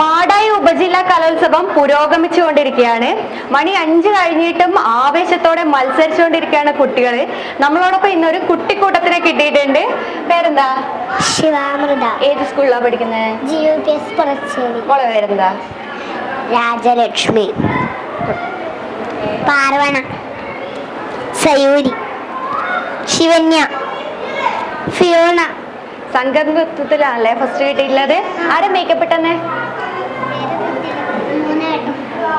മാടായി ഉപജില്ലാ കലോത്സവം പുരോഗമിച്ചുകൊണ്ടിരിക്കുകയാണ്. മണി അഞ്ച് കഴിഞ്ഞിട്ടും ആവേശത്തോടെ മത്സരിച്ചുകൊണ്ടിരിക്കുകയാണ് കുട്ടികൾ നമ്മളോടൊപ്പം ഇന്നൊരു കുട്ടിക്കൂട്ടത്തിനെ കിട്ടിയിട്ടുണ്ട്. പേരെന്താ? ശിവാമൃത. ഏത് സ്കൂളിലാണ് പഠിക്കുന്നത്? മോളെ പേരെന്താ? രാജലക്ഷ്മി. പാർവണ. സയൂരി. ശിവന്യ. ഫിയോണ. സംഘനൃത്വത്തിലാണല്ലേ ഫസ്റ്റ് കിട്ടിയിട്ടുള്ളത്? ആരെ മേക്കപ്പ് ഇട്ടെന്നെ?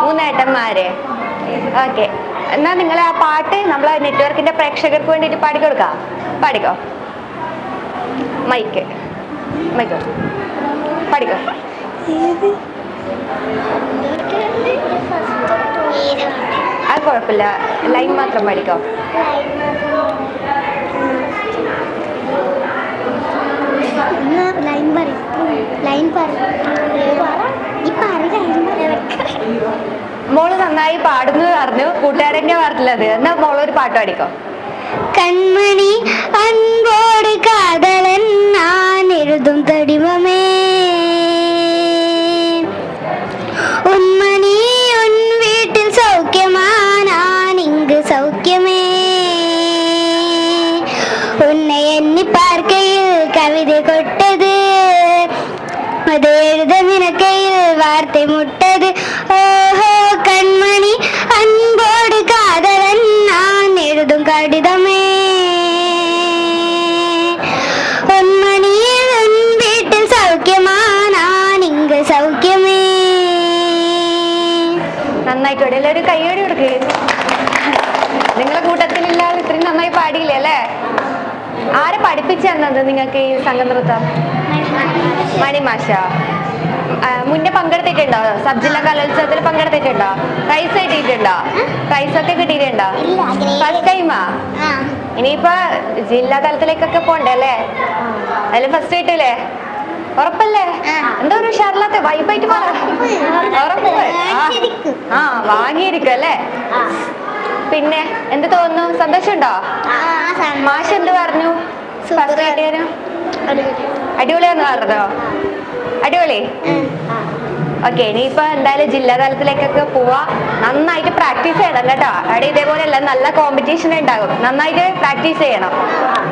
മൂന്നേട്ടന്മാര്. ഓക്കെ. എന്നാ നിങ്ങൾ ആ പാട്ട് നമ്മളെ നെറ്റ്വർക്കിന്റെ പ്രേക്ഷകർക്ക് വേണ്ടിയിട്ട് പാടിക്കൊടുക്കാം? പാടിക്കോ? മൈക്ക്. മൈക്കോ. പാടിക്കോ? അത് കുഴപ്പമില്ല. ലൈൻ മാത്രം പാടിക്കോ? ലൈൻ പറയും. ലൈൻ പറയും. മോൾ നന്നായി പാടുന്നു പറഞ്ഞു കൂട്ടുകാരന്റെ പാട്ടിലത് എന്നാ മോളൊരു പാട്ട് പാടിക്കോ. കൺമണി അൻപോട് കാതലൻ ഞാൻ എഴുതും തടിമമേ. ഉന്മണി ഉൻ വീട്ടിൽ സൗഖ്യമാനാനിങ്ക് സൗഖ്യമേ. ഉന്നെ എന്നി പാർക്കയിൽ കവിത കൊട്ടത് അത് എഴുത നിനക്കയിൽ വാർത്ത മുട്ടത്. നന്നായിട്ട് പാടി. എല്ലാവരും കൈയോടി കൊടുക്കേ. നിങ്ങളെ കൂട്ടത്തിലില്ലാതെ ഇത്രയും നന്നായി പാടിയില്ലേ അല്ലേ? ആരെ പഠിപ്പിച്ചു തന്നത് നിങ്ങൾക്ക് ഈ സംഘനൃത്തം മണിമാഷ. മുന്നേ പങ്കെടുത്തിട്ടുണ്ടോ? സബ് ജില്ലാ കലോത്സവത്തിൽ പങ്കെടുത്തിട്ടുണ്ടോ? പ്രൈസ് കിട്ടിയിട്ടുണ്ടോ? പ്രൈസ് ഒക്കെ കിട്ടിയിട്ടുണ്ടോ? ഫസ്റ്റ് ടൈമാ ഇനിയിപ്പോ ജില്ലാ തലത്തിലേക്കൊക്കെ പോണ്ടേ അല്ലേ? അതിൽ ഫസ്റ്റ് കിട്ടില്ലേ? ഉറപ്പല്ലേ? എന്താ ഒരു ഷർലാത്തെ വൈബായിട്ട് പറ ഉറപ്പ്. ആ. വാങ്ങിയിരിക്കും അല്ലേ പിന്നെ എന്ത് തോന്നുന്നു? സന്തോഷമുണ്ടോ? മാഷ് എന്ത് പറഞ്ഞു? ഫസ്റ്റ് കിട്ടിയാലും അടിപൊളിയാന്ന് പറഞ്ഞോ? അടിപൊളി? ഓക്കെ ഇനിയിപ്പോ എന്തായാലും ജില്ലാ തലത്തിലേക്കൊക്കെ പോവാ. നന്നായിട്ട് പ്രാക്ടീസ് ചെയ്യണം കേട്ടോ. അവിടെ ഇതേപോലെയല്ല നല്ല കോമ്പറ്റീഷൻ ഉണ്ടാകും. നന്നായിട്ട് പ്രാക്ടീസ് ചെയ്യണം.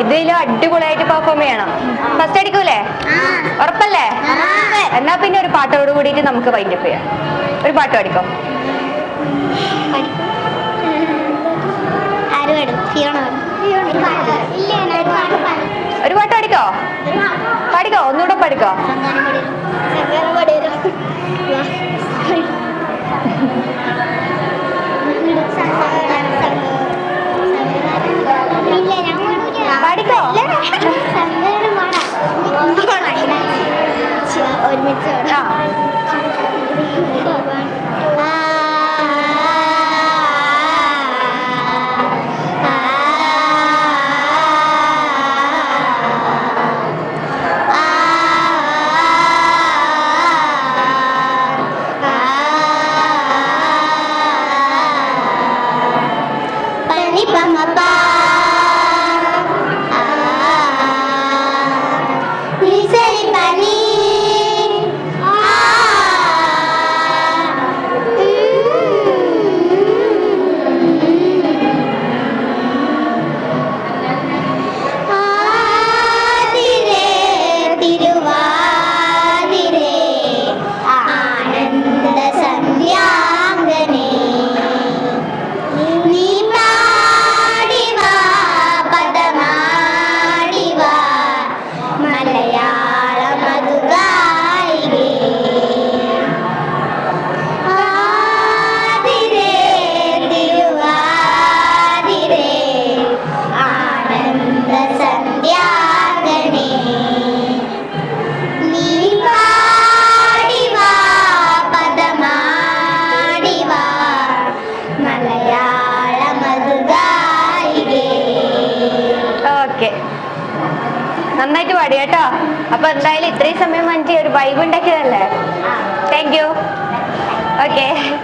ഇതിലും അടിപൊളിയായിട്ട് പെർഫോം ചെയ്യണം. ഫസ്റ്റ് അടിക്കൂലേ? ഉറപ്പല്ലേ? എന്നാ പിന്നെ ഒരു പാട്ടോട് കൂടിയിട്ട് നമുക്ക് വൈൻഡപ്പ് ചെയ്യാം. ഒരു പാട്ട് പാടിക്കോ? ഒരു പാട്ട് പാടിക്കോ? പാടിക്കോ? ഒന്നുകൂടെ പാടിക്കോ? പാടിക്കോ? pa, not. ഓക്കെ. നന്നായിട്ട് പാടി കേട്ടോ. അപ്പൊ എന്തായാലും ഇത്രയും സമയം മഞ്ചി ഒരു വൈബ് ഉണ്ടാക്കിയതല്ലേ? Thank you okay